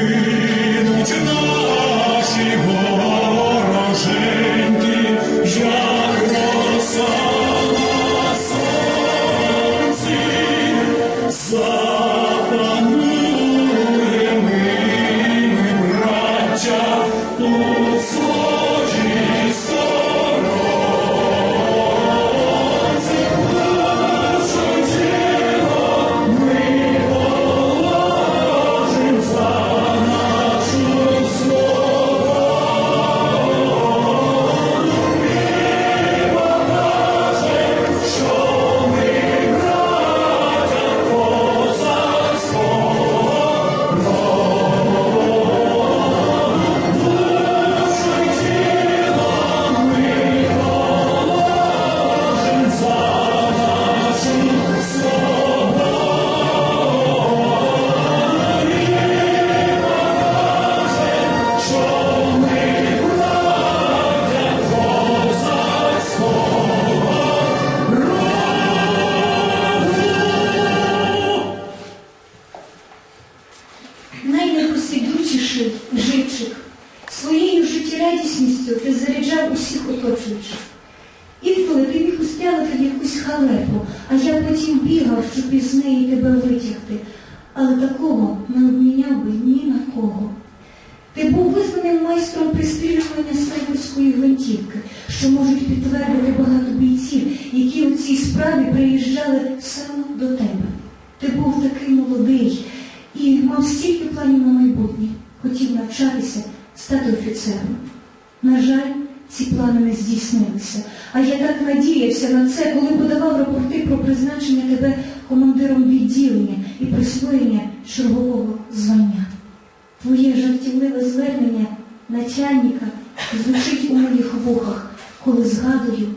сину чина. Інколи ти міг устрягати в якусь халепу, а я потім бігав, щоб із неї тебе витягти. Але такого не обміняв би ні на кого. Ти був визнаним майстром пристрілювання снайперської гвинтівки, що можуть підтвердити багато бійців, які у цій справі приїжджали саме до тебе. Ти був такий молодий і мав стільки планів на майбутнє, хотів навчатися, стати офіцером. На жаль, ці плани не здійснилися, а я так надіявся на це, коли подавав рапорти про призначення тебе командиром відділення і присвоєння чергового звання. Твоє жартівливе звернення начальника звучить у моїх вухах, коли згадую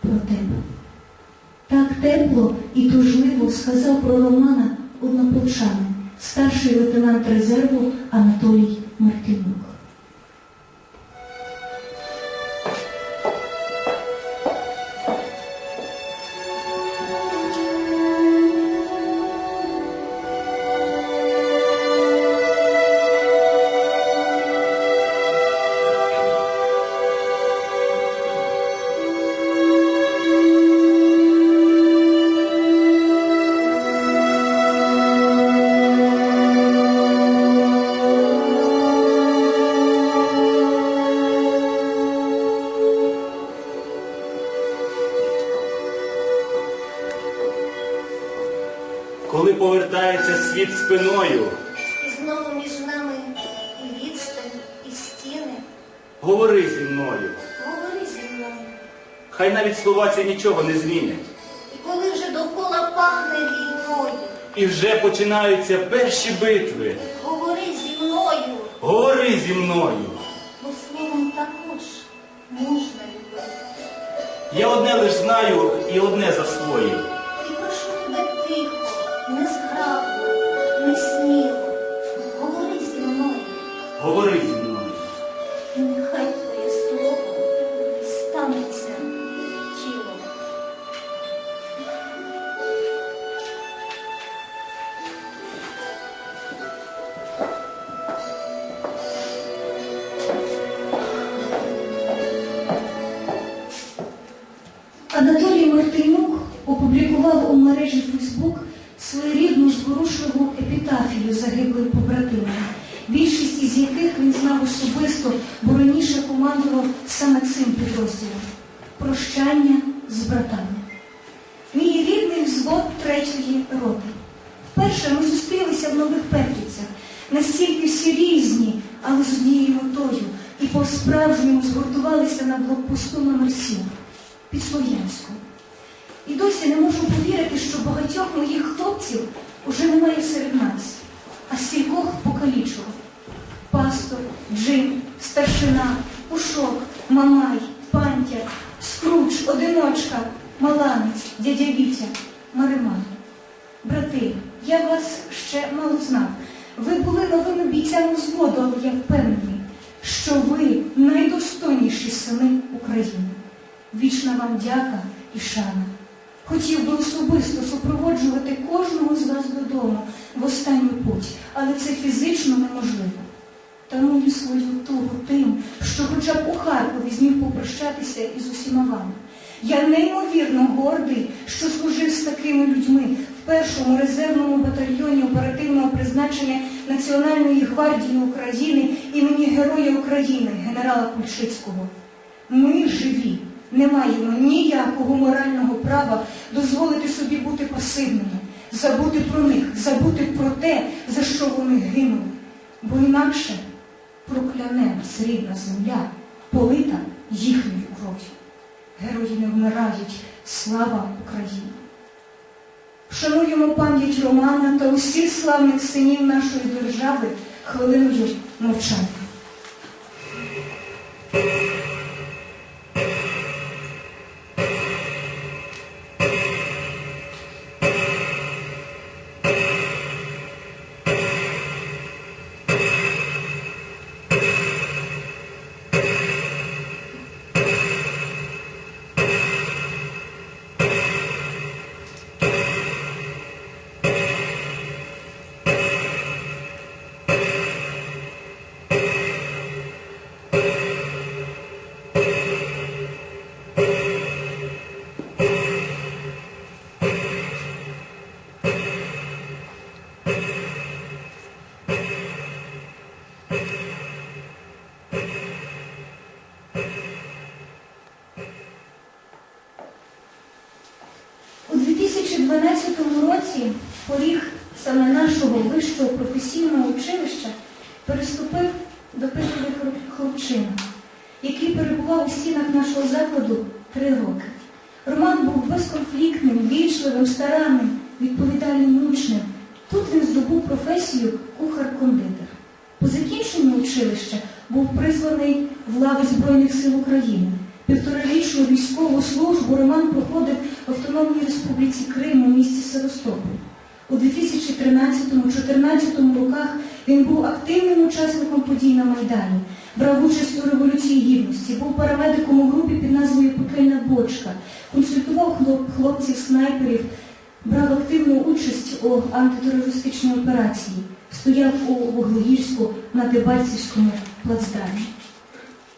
про тебе. Так тепло і тужливо сказав про Романа однополчанин, старший лейтенант резерву світ спиною, І знову між нами і відстань, і стіни. говори зі мною. Говори зі мною. Хай навіть слова ці нічого не змінять. І коли вже довкола пахне війною, І вже починаються перші битви. говори зі мною, Говори зі мною. бо словом також можна любити. Я одне лиш знаю і одне засвоїв. Особисто, бо раніше командував саме цим підрозділом. Прощання з братами. Мій рідний взвод третьої роти. Вперше ми зустрілися в нових Петрівцях, настільки всі різні, але з однією метою, і по-справжньому згуртувалися на блокпосту номер 7 під Слов'янськом. І досі не можу повірити, що багатьох моїх хлопців уже немає серед нас, а стількох покалічило. Додому в останню путь, але це фізично неможливо. Та мою свою тугу тим, що хоча б у Харкові зміг попрощатися із усіма вами. Я неймовірно гордий, що служив з такими людьми в першому резервному батальйоні оперативного призначення Національної гвардії України імені Героя України генерала Кульчицького. Ми живі, не маємо ніякого морального права дозволити собі бути пасивними, забути про них, забути про те, за що вони гинули. Бо інакше прокляне нас рідна земля, полита їхньою кров'ю. Герої не вмирають, слава Україні! Вшануємо пам'ять Романа та усіх славних синів нашої держави хвилиною мовчання. Переступив допитливий хлоп- хлопчина, який перебував у стінах нашого закладу три роки. Роман був безконфліктним, вічливим, старанним, відповідальним учнем. Тут він здобув професію кухар-кондитер. По закінченню училища був призваний в лави Збройних сил України. Півторарічну військову службу Роман проходив в Автономній Республіці Крим у місті Севастополь. У 2013-2014 роках він був активним учасником подій на Майдані, брав участь у Революції Гідності, був парамедиком у групі під назвою Пекельна бочка, консультував хлоп- хлопців-снайперів, брав активну участь у антитерористичній операції, стояв у Вуглегірську на Дебальцівському плацдармі.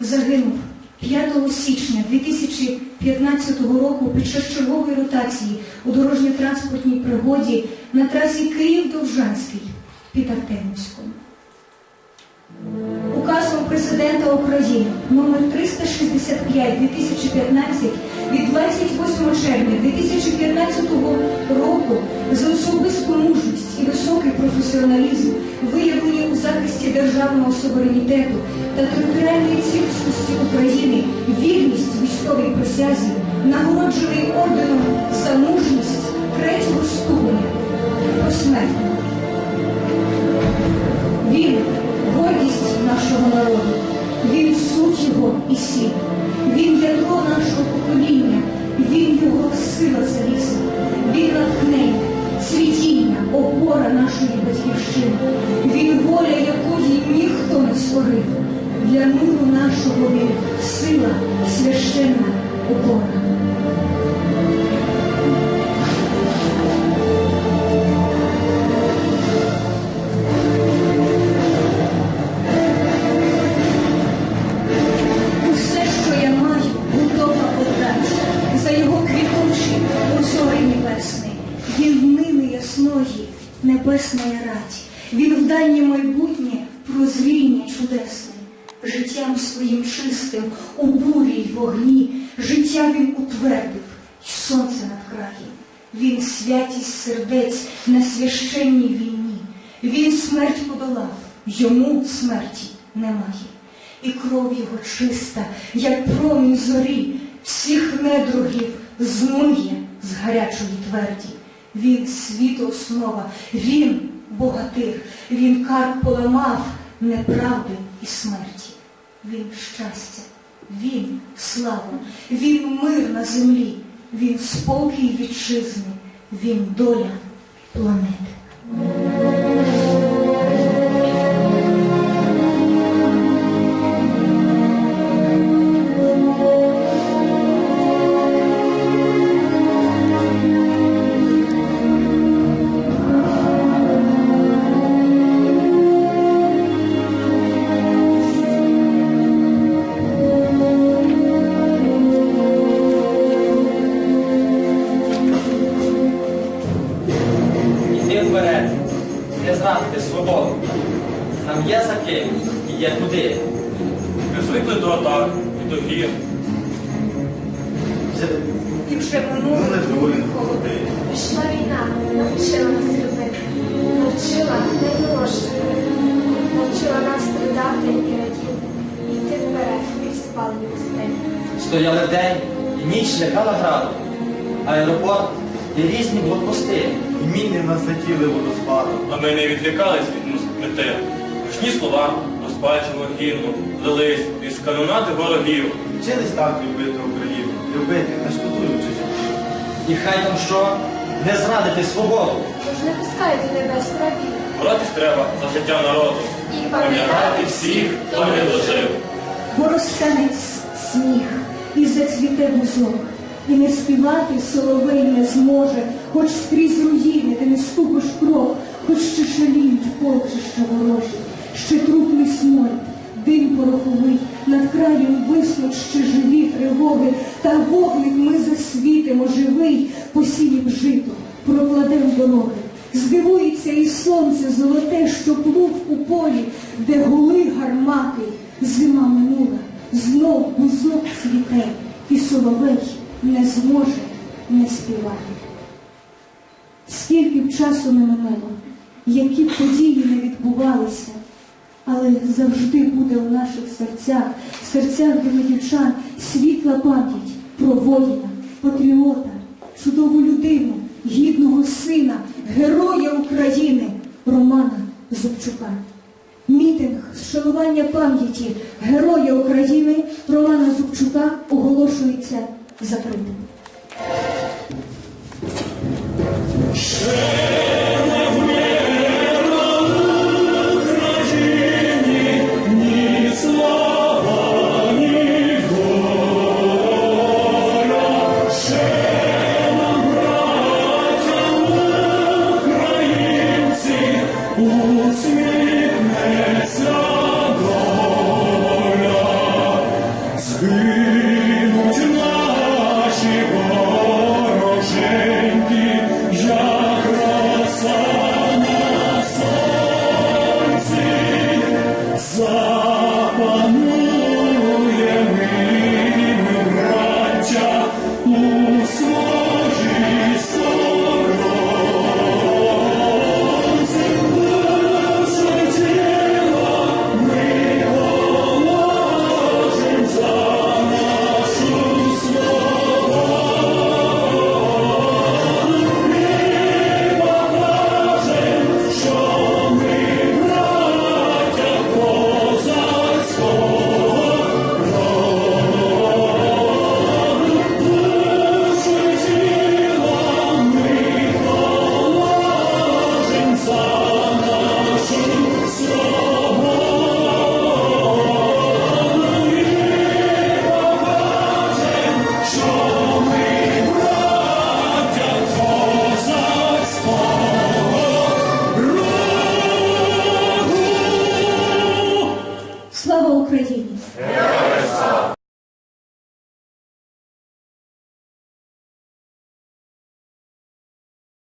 Загинув 5 січня 2015 року під час чергової ротації у дорожньо-транспортній пригоді на трасі Київ-Довжанський під Артемівськом. Указом президента України номер 365 2015 від 28 червня 2015 року за особисту мужність і високий професіоналізм, виявлені у захисті державного суверенітету та територіальної цілісності України, вірність військовій присязі, нагороджений орденом за мужність третього ступеня посмертно. Для миру нашого він сила, священна опора. Небесної раді. Він в дальнє майбутнє прозріння чудесне. Життям своїм чистим у бурі й вогні, життя він утвердив, й сонце над краєм. Він святість сердець на священній війні. Він смерть подолав, йому смерті немає і кров його чиста, як промінь зорі, всіх недругів змиє з гарячої тверді. Він світу основа, він богатир, він кар поламав неправди і смерті. Він щастя, він слава, він мир на землі, він спокій вітчизни, він доля планети. І вже минулий холодний. Прийшла війна, навчила нас любити, навчила не найдорожче, навчила нас страдати і радіти, і йти вперед крізь спалені пустелі. Стояли день і ніч лякала граду. Аеропорт і різні блокпости. І міни нас летіли водоспадом. А ми не відлякались від мети. Гучні слова, розпачливо гімну, лились із канонати ворогів. Вчились так любити Україну, любити, не шкодуючи. І хай там що не зрадити свободу. Тож не пускайте небес рабів Боротись треба за життя народу. і Пам'ятати всіх, хто не дожив. бо розтане сніг і зацвіте бузок, і не співати соловей не зможе, хоч скрізь руїни, де не ступиш крок, хоч ще шаліють полчища ворожі, ще трупний сморід, дим пороховий, над краєм виснуть ще живі тривоги, та вогник ми засвітимо живий, посієм жито, прокладем дороги. Здивується і сонце золоте, що плуг у полі, де гули гармати, зима минула, знов бузок цвіте, і соловей не зможе не співати. Скільки б часу не минуло, які б події не відбувалися, але завжди буде у наших серцях, серцях громадянчан світла пам'ять про воїна, патріота, чудову людину, гідного сина, героя України Романа Зубчука. Мітинг з шанування пам'яті Героя України Романа Зубчука оголошується закритим. you.